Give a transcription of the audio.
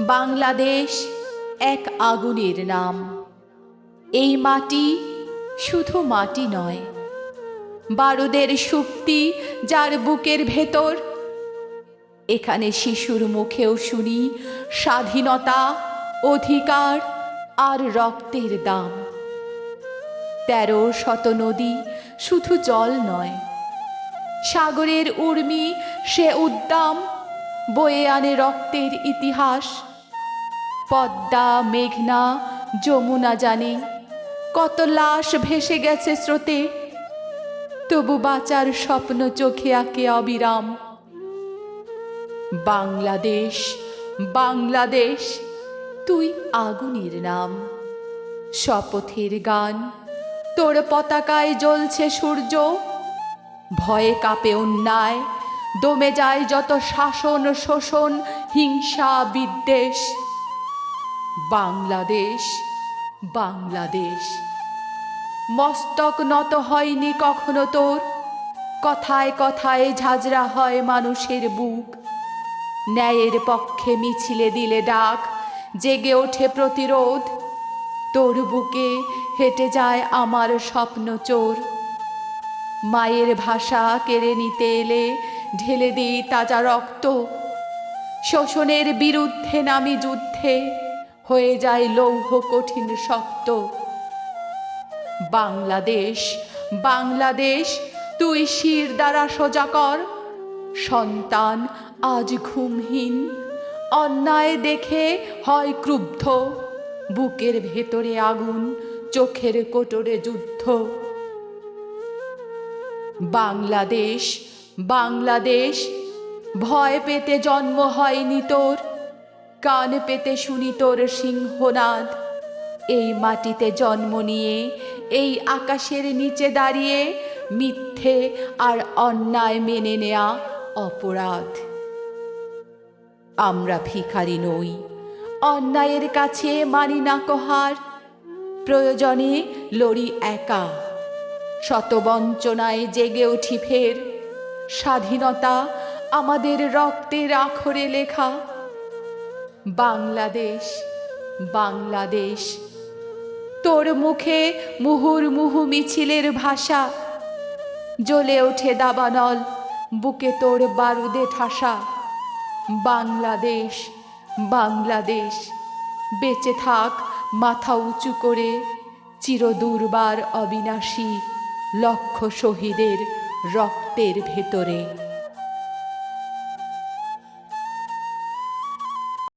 বাংলাদেশ এক আগুনের নাম। এই মাটি শুধু মাটি নয়, বারুদের সুপ্তি যার বুকের ভেতর। এখানে শিশুর মুখেও শুনি স্বাধীনতা, অধিকার আর রক্তের দাম। তেরো শত নদী শুধু জল নয়, সাগরের উর্মি সে উদ্দাম, বয়ে আনে রক্তের ইতিহাস। পদ্মা, মেঘনা, যমুনা জানে। কত লাশ ভেসে গেছে স্রোতে। তবু বাঁচার স্বপ্ন চোখে আঁকে অবিরাম। বাংলাদেশ বাংলাদেশ, তুই আগুনের নাম। শপথের গান, তোর পতাকায় জ্বলছে সূর্য। ভয়ে কাঁপে অন্যায়, দমে যায় যত শাসন, শোষণ, হিংসা, বিদ্বেষ। বাংলাদেশ বাংলাদেশ। মস্তক নত হয়নি কখনো তোর। কথায় কথায় ঝাঁঝরা হয় মানুষের বুক। ন্যায়ের পক্ষে মিছিলে দিলে ডাক, জেগে ওঠে প্রতিরোধ। তোর বুকে হেঁটে যায় আমার স্বপ্ন চোর। মায়ের ভাষা কেড়ে নিতে এলে ঢেলে দিই তাজা রক্ত। শোষণের বিরুদ্ধে নামি যুদ্ধে। হয়ে যায় লৌহ কঠিন শক্ত। বাংলাদেশ বাংলাদেশ, তুই শির দ্বারা সোজা কর। সন্তান আজ ঘুমহীন, অন্যায় দেখে হয় ক্রুব্ধ। বুকের ভেতরে আগুন, চোখের কোটরে যুদ্ধ। বাংলাদেশ বাংলাদেশ, ভয় পেতে জন্ম হয়নি তোর। কান পেতে শুনি তোর সিংহনাদ। এই মাটিতে জন্ম নিয়ে, এই আকাশের নিচে দাঁড়িয়ে মিথ্যে আর অন্যায় মেনে নেয়া অপরাধ। আমরা ভিখারি নই, অন্যায়ের কাছে মানি না কহার। প্রয়োজনে লড়ি একা শতবঞ্চনায় জেগে উঠি ফের। স্বাধীনতা আমাদের রক্তের আখরে লেখা বাংলাদেশ বাংলাদেশ। তোর মুখে মুহুর্মুহু মিছিলের ভাষা, জ্বলে ওঠে দাবানল, বুকে তোর বারুদে ঠাসা। বাংলাদেশ বাংলাদেশ, বেঁচে থাক মাথা উঁচু করে, চিরদুর্বার অবিনাশী লক্ষ শহীদের রক্তের ভেতরে।